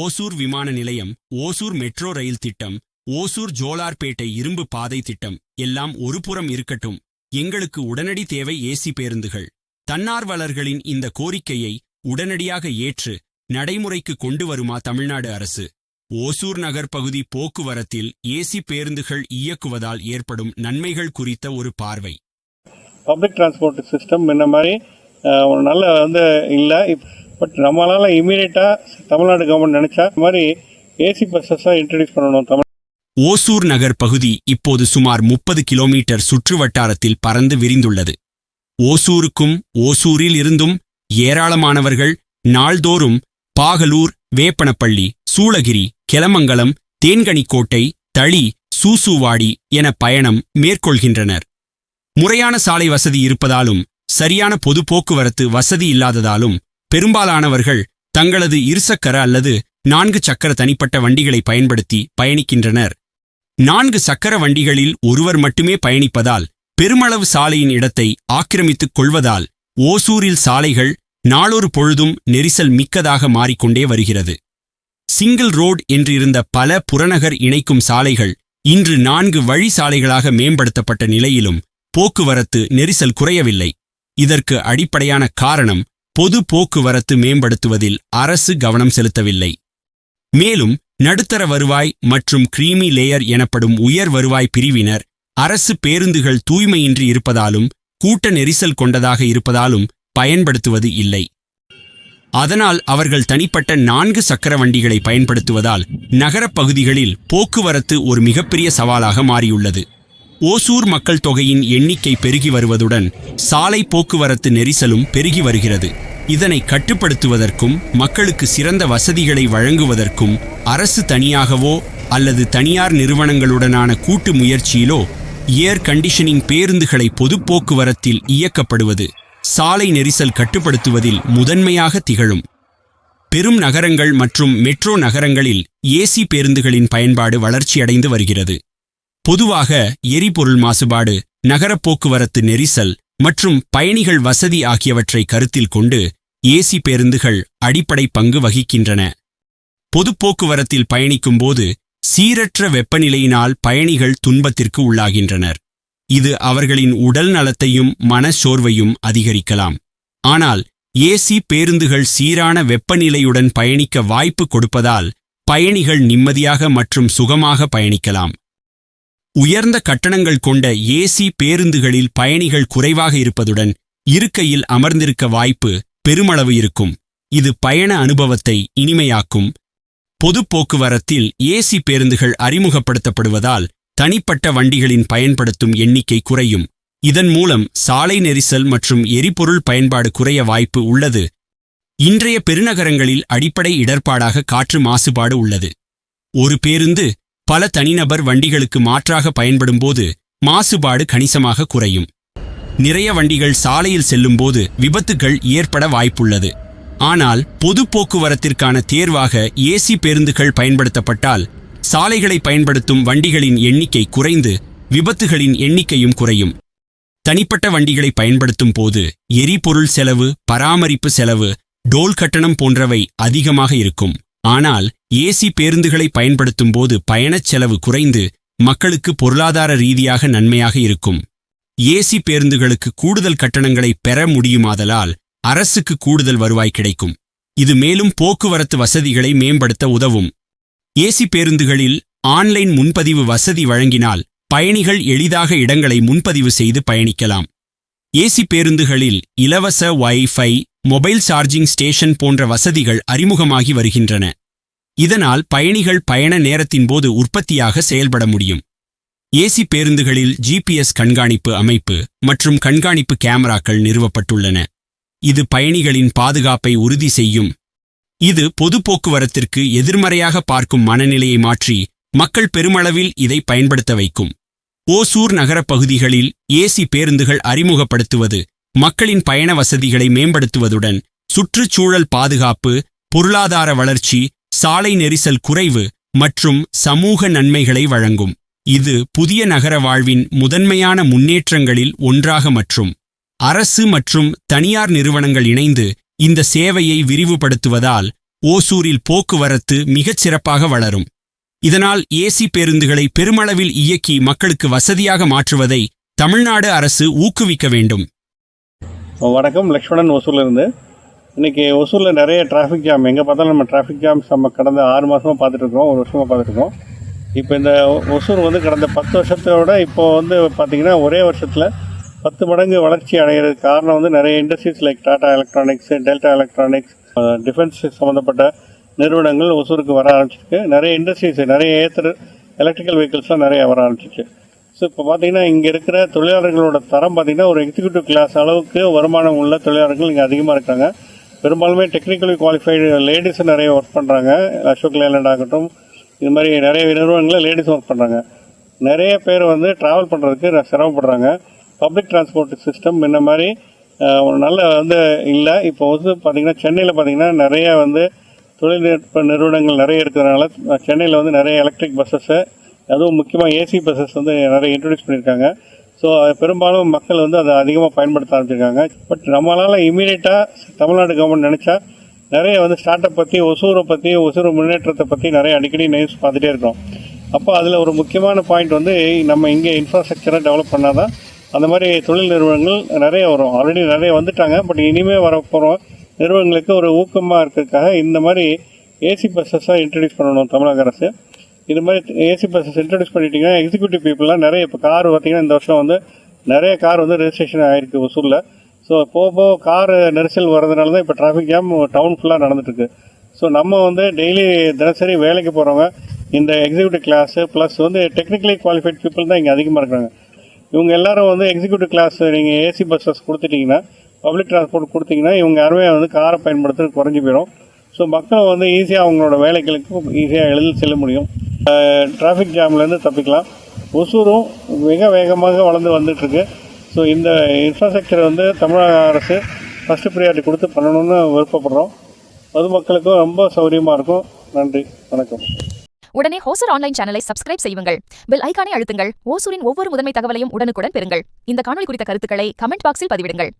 ஓசூர் விமான நிலையம் Hosur metro rail திட்டம் ஓசூர் ஜோலார்பேட்டை இரும்பு பாதை திட்டம் எல்லாம் ஒருபுறம் இருக்கட்டும். எங்களுக்கு உடனடி தேவை ஏசி பேருந்துகள். தன்னார்வலர்களின் இந்த கோரிக்கையை உடனடியாக ஏற்று நடைமுறைக்கு கொண்டு வருமா தமிழ்நாடு அரசு? ஓசூர் நகர் பகுதி போக்குவரத்தில் ஏசி பேருந்துகள் இயக்குவதால் ஏற்படும் நன்மைகள் குறித்த ஒரு பார்வை. பப்ளிக் டிரான்ஸ்போர்ட் சிஸ்டம் இந்த மாதிரி ஒரு நல்ல வந்து இல்லை. பட் நம்மளால இமீடியட்டாக தமிழ்நாடு கவர்மெண்ட் நினச்சா இந்த மாதிரி ஏசி பஸ்ஸஸாக இன்ட்ரடியூஸ் பண்ணணும் தமிழ் ஓசூர் நகர் பகுதி இப்போது சுமார் முப்பது கிலோமீட்டர் சுற்று வட்டாரத்தில் பறந்து விரிந்துள்ளது. ஓசூருக்கும் ஓசூரில் இருந்தும் ஏராளமானவர்கள் நாள்தோறும் பாகலூர் வேப்பனப்பள்ளி சூளகிரி கெலமங்கலம் தேன்கனிக்கோட்டை தளி சூசூவாடி என பயணம் மேற்கொள்கின்றனர். முறையான சாலை வசதி இருப்பதாலும் சரியான பொது போக்குவரத்து வசதி இல்லாததாலும் பெரும்பாலானவர்கள் தங்களது இருசக்கர அல்லது நான்கு சக்கர தனிப்பட்ட வண்டிகளை பயன்படுத்தி பயணிக்கின்றனர். நான்கு சக்கர வண்டிகளில் ஒருவர் மட்டுமே பயணிப்பதால் பெருமளவு சாலையின் இடத்தை ஆக்கிரமித்துக் கொள்வதால் ஓசூரில் சாலைகள் நாளொரு பொழுதும் நெரிசல் மிக்கதாக மாறிக்கொண்டே வருகிறது. சிங்கிள் ரோட் என்றிருந்த பல புறநகர் இணைக்கும் சாலைகள் இன்று நான்கு வழி சாலைகளாக மேம்படுத்தப்பட்ட நிலையிலும் போக்குவரத்து நெரிசல் குறையவில்லை. இதற்கு அடிப்படையான காரணம் பொது போக்குவரத்து மேம்படுத்துவதில் அரசு கவனம் செலுத்தவில்லை. மேலும் நடுத்தர வருவாய் மற்றும் கிரீமி லேயர் எனப்படும் உயர் வருவாய் பிரிவினர் அரசு பேருந்துகள் தூய்மையின்றி இருப்பதாலும் கூட்ட நெரிசல் கொண்டதாக இருப்பதாலும் பயன்படுத்துவது இல்லை. அதனால் அவர்கள் தனிப்பட்ட நான்கு சக்கர வண்டிகளை பயன்படுத்துவதால் நகரப் பகுதிகளில் போக்குவரத்து ஒரு மிகப்பெரிய சவாலாக மாறியுள்ளது. ஓசூர் மக்கள் தொகையின் எண்ணிக்கை பெருகி வருவதுடன் சாலை போக்குவரத்து நெரிசலும் பெருகி வருகிறது. இதனை கட்டுப்படுத்துவதற்கும் மக்களுக்கு சிறந்த வசதிகளை வழங்குவதற்கும் அரசு தனியாகவோ அல்லது தனியார் நிறுவனங்களுடனான கூட்டு முயற்சியிலோ ஏர் கண்டிஷனிங் பேருந்துகளை பொது போக்குவரத்தில் இயக்கப்படுவது சாலை நெரிசல் கட்டுப்படுத்துவதில் முதன்மையாக திகழும். பெரும் நகரங்கள் மற்றும் மெட்ரோ நகரங்களில் ஏசி பேருந்துகளின் பயன்பாடு வளர்ச்சியடைந்து வருகிறது. பொதுவாக எரிபொருள் மாசுபாடு நகரப் போக்குவரத்து நெரிசல் மற்றும் பயணிகள் வசதி ஆகியவற்றை கருத்தில் கொண்டு ஏசி பேருந்துகள் அடிப்படை பங்கு வகிக்கின்றன. பொதுப் போக்குவரத்தில் பயணிக்கும்போது சீரற்ற வெப்பநிலையினால் பயணிகள் துன்பத்திற்கு உள்ளாகின்றனர். இது அவர்களின் உடல் நலத்தையும் மனச்சோர்வையும் அதிகரிக்கலாம். ஆனால் ஏசி பேருந்துகள் சீரான வெப்பநிலையுடன் பயணிக்க வாய்ப்பு கொடுப்பதால் பயணிகள் நிம்மதியாக மற்றும் சுகமாக பயணிக்கலாம். உயர்ந்த கட்டணங்கள் கொண்ட ஏசி பேருந்துகளில் பயணிகள் குறைவாக இருப்பதுடன் இருக்கையில் அமர்ந்திருக்க வாய்ப்பு பெருமளவு இருக்கும். இது பயண அனுபவத்தை இனிமையாக்கும். பொது போக்குவரத்தில் ஏசி பேருந்துகள் அறிமுகப்படுத்தப்படுவதால் தனிப்பட்ட வண்டிகளின் பயன்படுத்தும் எண்ணிக்கை குறையும். இதன் மூலம் சாலை நெரிசல் மற்றும் எரிபொருள் பயன்பாடு குறைய வாய்ப்பு உள்ளது. இன்றைய பெருநகரங்களில் அடிப்படை இடர்பாடாக காற்று மாசுபாடு உள்ளது. ஒரு பேருந்து பல தனிநபர் வண்டிகளுக்கு மாற்றாக பயன்படும்போது மாசுபாடு கணிசமாக குறையும். நிறைய வண்டிகள் சாலையில் செல்லும்போது விபத்துகள் ஏற்பட வாய்ப்புள்ளது. ஆனால் பொது போக்குவரத்திற்கான தேர்வாக ஏசி பேருந்துகள் பயன்படுத்தப்பட்டால் சாலைகளை பயன்படுத்தும் வண்டிகளின் எண்ணிக்கை குறைந்து விபத்துகளின் எண்ணிக்கையும் குறையும். தனிப்பட்ட வண்டிகளை பயன்படுத்தும் போது எரிபொருள் செலவு பராமரிப்பு செலவு டோல் கட்டணம் போன்றவை அதிகமாக இருக்கும். ஆனால் ஏசி பேருந்துகளை பயன்படுத்தும் போது பயணச் செலவு குறைந்து மக்களுக்கு பொருளாதார ரீதியாக நன்மையாக இருக்கும். ஏசி பேருந்துகளுக்கு கூடுதல் கட்டணங்களை பெற முடியுமாதலால் அரசுக்கு கூடுதல் வருவாய் கிடைக்கும். இது மேலும் போக்குவரத்து வசதிகளை மேம்படுத்த உதவும். ஏசி பேருந்துகளில் ஆன்லைன் முன்பதிவு வசதி வழங்கினால் பயணிகள் எளிதாக இடங்களை முன்பதிவு செய்து பயணிக்கலாம். ஏசி பேருந்துகளில் இலவச வைஃபை மொபைல் சார்ஜிங் ஸ்டேஷன் போன்ற வசதிகள் அறிமுகமாகி வருகின்றன. இதனால் பயணிகள் பயண நேரத்தின் போது உற்பத்தியாக செயல்பட முடியும். ஏசி பேருந்துகளில் ஜிபிஎஸ் கண்காணிப்பு அமைப்பு மற்றும் கண்காணிப்பு கேமராக்கள் நிறுவப்பட்டுள்ளன. இது பயணிகளின் பாதுகாப்பை உறுதி செய்யும். இது பொது போக்குவரத்திற்கு எதிர்மறையாக பார்க்கும் மனநிலையை மாற்றி மக்கள் பெருமளவில் இதை பயன்படுத்த வைக்கும். ஓசூர் நகரப் பகுதிகளில் ஏசி பேருந்துகள் அறிமுகப்படுத்துவது மக்களின் பயண வசதிகளை மேம்படுத்துவதுடன் சுற்றுச்சூழல் பாதுகாப்பு பொருளாதார வளர்ச்சி சாலை நெரிசல் குறைவு மற்றும் சமூக நன்மைகளை வழங்கும். இது புதிய நகர வாழ்வின் முதன்மையான முன்னேற்றங்களில் ஒன்றாக மற்றும் அரசு மற்றும் தனியார் நிறுவனங்கள் இணைந்து இந்த சேவையை விரிவுபடுத்துவதால் ஓசூரில் போக்குவரத்து மிகச் சிறப்பாக வளரும். இதனால் ஏசி பேருந்துகளை பெருமளவில் இயக்கி மக்களுக்கு வசதியாக மாற்றுவதை தமிழ்நாடு அரசு ஊக்குவிக்க வேண்டும். வணக்கம் லக்ஷ்மணன் ஒசூர்ல இன்றைக்கி ஒசூரில் நிறைய டிராஃபிக் ஜாம் எங்கே பார்த்தாலும் நம்ம டிராஃபிக் ஜாம்ஸ் நம்ம கடந்த ஆறு மாதமாக பார்த்துட்ருக்கோம் ஒரு வருஷமாக பார்த்துருக்கோம் இப்போ இந்த ஒசூர் வந்து கடந்த பத்து வருஷத்தோட இப்போ வந்து பார்த்தீங்கன்னா ஒரே வருஷத்தில் பத்து மடங்கு வளர்ச்சி அடைகிறதுக்கு காரணம் வந்து நிறைய industries like Tata electronics Delta electronics defence சம்மந்தப்பட்ட நிறுவனங்கள் ஒசூருக்கு வர ஆரம்பிச்சிருக்கு. நிறைய இண்டஸ்ட்ரீஸ் நிறைய ஏத்தர் எலக்ட்ரிக்கல் வெஹிக்கிள்ஸ்லாம் நிறைய வர ஆரம்பிச்சிச்சு. ஸோ இப்போ பார்த்தீங்கன்னா இங்கே இருக்கிற தொழிலாளர்களோட தரம் பார்த்திங்கன்னா ஒரு எக்ஸிக்யூட்டிவ் கிளாஸ் அளவுக்கு வருமானம் உள்ள தொழிலாளர்கள் இங்கே அதிகமாக இருக்காங்க. பெரும்பாலுமே டெக்னிக்கலி குவாலிஃபைடு லேடிஸ் நிறைய ஒர்க் பண்ணுறாங்க அசோக் லேலண்ட் ஆகட்டும் இது மாதிரி நிறைய நிறுவனங்களில் லேடிஸ் ஒர்க் பண்ணுறாங்க நிறைய பேர் வந்து ட்ராவல் பண்ணுறதுக்கு சிரமப்படுறாங்க. பப்ளிக் டிரான்ஸ்போர்ட் சிஸ்டம் இந்த மாதிரி ஒரு நல்ல வந்து இல்லை. இப்போ வந்து பார்த்திங்கன்னா சென்னையில் பார்த்தீங்கன்னா நிறைய வந்து தொழில்நுட்ப நிறுவனங்கள் நிறைய இருக்கிறதுனால சென்னையில் வந்து நிறைய எலக்ட்ரிக் பஸ்ஸஸ்ஸு அதுவும் முக்கியமாக ஏசி பஸ்ஸஸ் வந்து நிறைய இன்ட்ரடியூஸ் பண்ணியிருக்காங்க. ஸோ பெரும்பாலும் மக்கள் வந்து அதை அதிகமாக பயன்படுத்த ஆரம்பிச்சிருக்காங்க. பட் நம்மளால் இமீடியட்டாக தமிழ்நாடு கவர்மெண்ட் நினச்சா நிறைய வந்து ஸ்டார்ட் அப் பற்றி ஒசூரை பற்றி ஒசூர் முன்னேற்றத்தை பற்றி நிறைய அடிக்கடி நியூஸ் பார்த்துட்டே இருக்கோம் அப்போ அதில் ஒரு முக்கியமான பாயிண்ட் வந்து நம்ம இங்கே இன்ஃப்ராஸ்ட்ரக்சரை டெவலப் பண்ணால் தான் அந்த மாதிரி தொழில் நிறுவனங்கள் நிறைய வரும். ஆல்ரெடி நிறைய வந்துட்டாங்க. பட் இனிமேல் வரப்போகிறோம் நிறுவனங்களுக்கு ஒரு ஊக்கமாக இருக்கிறதுக்காக இந்த மாதிரி ஏசி பஸ்ஸஸாக இன்ட்ரடியூஸ் பண்ணணும் தமிழக அரசு. இது மாதிரி ஏசி பஸ்ஸஸ் இன்ட்ரடியூஸ் பண்ணிட்டீங்கன்னா எக்ஸிக்யூட்டிவ் பீப்புளெலாம் நிறைய இப்போ கார் பார்த்தீங்கன்னா இந்த வருஷம் வந்து நிறைய கார் வந்து ரெஜிஸ்ட்ரேஷன் ஆகிருக்கு ஒசூரில். ஸோ போக போக கார் நெரிசல் வர்றதுனால தான் இப்போ டிராஃபிக் ஜாம் டவுன் ஃபுல்லாக நடந்துட்டுருக்கு. ஸோ நம்ம வந்து டெய்லி தினசரி வேலைக்கு போகிறவங்க இந்த எக்ஸிக்யூட்டிவ் கிளாஸு ப்ளஸ் வந்து டெக்னிக்கலி குவாலிஃபைட் பீப்புள் தான் இங்கே அதிகமாக இருக்கிறாங்க. இவங்க எல்லாரும் வந்து எக்ஸிக்யூட்டிவ் கிளாஸ் நீங்கள் ஏசி பஸ்ஸஸ் கொடுத்துட்டிங்கன்னா பப்ளிக் டிரான்ஸ்போர்ட் கொடுத்தீங்கன்னா இவங்க யாருமே வந்து காரை பயன்படுத்துறது குறைஞ்சி போயிடும் ஸோ மக்கள் வந்து ஈஸியாக அவங்களோட வேலைகளுக்கு ஈஸியாக எளிதில் செல்ல முடியும். டிராஃபிக் ஜாம்லேருந்து தப்பிக்கலாம். ஒசூரும் மிக வேகமாக வளர்ந்து வந்துட்டுருக்கு. ஸோ இந்த இன்ஃப்ராஸ்ட்ரக்சர் வந்து தமிழக அரசு ஃபஸ்ட்டு ப்ரியாரிட்டி கொடுத்து பண்ணணும்னு விருப்பப்படுறோம். பொதுமக்களுக்கும் ரொம்ப சௌகரியமாக இருக்கும். நன்றி. வணக்கம். உடனே ஹோசர் ஆன்லைன் சேனலை சப்ஸ்கிரைப் செய்யுங்கள். பெல் ஐக்கானை அழுத்துங்கள். ஓசூரின் ஒவ்வொரு முதன்மை தகவலையும் உடனுக்குடன் பெறுங்கள். இந்த காணொலி குறித்த கருத்துக்களை கமெண்ட் பாக்ஸில் பதிவிடுங்கள்.